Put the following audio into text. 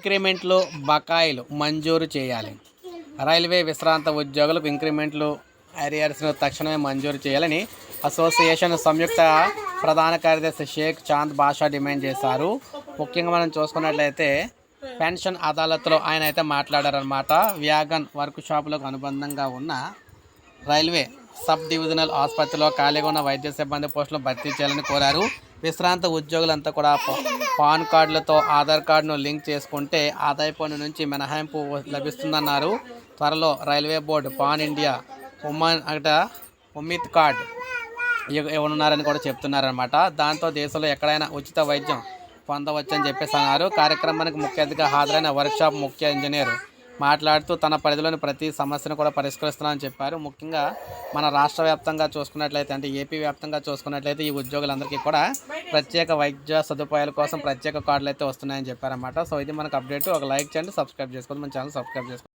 ఇంక్రిమెంట్లు బకాయిలు మంజూరు చేయాలి. రైల్వే విశ్రాంత ఉద్యోగులకు ఇంక్రిమెంట్లు అరియర్స్ను తక్షణమే మంజూరు చేయాలని అసోసియేషన్ సంయుక్త ప్రధాన కార్యదర్శి షేక్ చాంద్ బాషా డిమాండ్ చేశారు. ముఖ్యంగా మనం చూసుకున్నట్లయితే పెన్షన్ అదాలత్లో ఆయన అయితే మాట్లాడారనమాట వ్యాగన్ వర్క్ షాపులకు అనుబంధంగా ఉన్న రైల్వే సబ్ డివిజనల్ ఆసుపత్రిలో ఖాళీగా ఉన్న వైద్య సిబ్బంది పోస్టులు భర్తీ చేయాలని కోరారు. విశ్రాంత ఉద్యోగులంతా కూడా పాన్ కార్డులతో ఆధార్ కార్డును లింక్ చేసుకుంటే ఆదాయ పన్ను నుంచి మినహాయింపు లభిస్తుందన్నారు. త్వరలో రైల్వే బోర్డు పాన్ ఇండియా ఉమ్మన్ అట ఉమ్మిత్ కార్డ్ ఇవ్వనున్నారని కూడా చెప్తున్నారనమాట దాంతో దేశంలో ఎక్కడైనా ఉచిత వైద్యం పొందవచ్చని చెప్పేసి అన్నారు. కార్యక్రమానికి ముఖ్య అతిథిగా హాజరైన వర్క్షాప్ ముఖ్య ఇంజనీర్ మాట్లాడుతూ తన పరిధిలోని ప్రతి సమస్యను కూడా పరిష్కరిస్తున్నామని చెప్పారు. ముఖ్యంగా మన రాష్ట్ర వ్యాప్తంగా చూసుకున్నట్లయితే అంటే ఏపీ వ్యాప్తంగా చూసుకున్నట్లయితే ఈ ఉద్యోగులందరికీ కూడా ప్రత్యేక వైద్య సదుపాయాల కోసం ప్రత్యేక కార్డులు అయితే వస్తున్నాయని చెప్పారన్నమాట. సో ఇది మనకు అప్డేట్. ఒక లైక్ చేయండి సబ్స్క్రైబ్ చేసుకోండి మన ఛానల్ సబ్స్క్రైబ్ చేసుకోండి.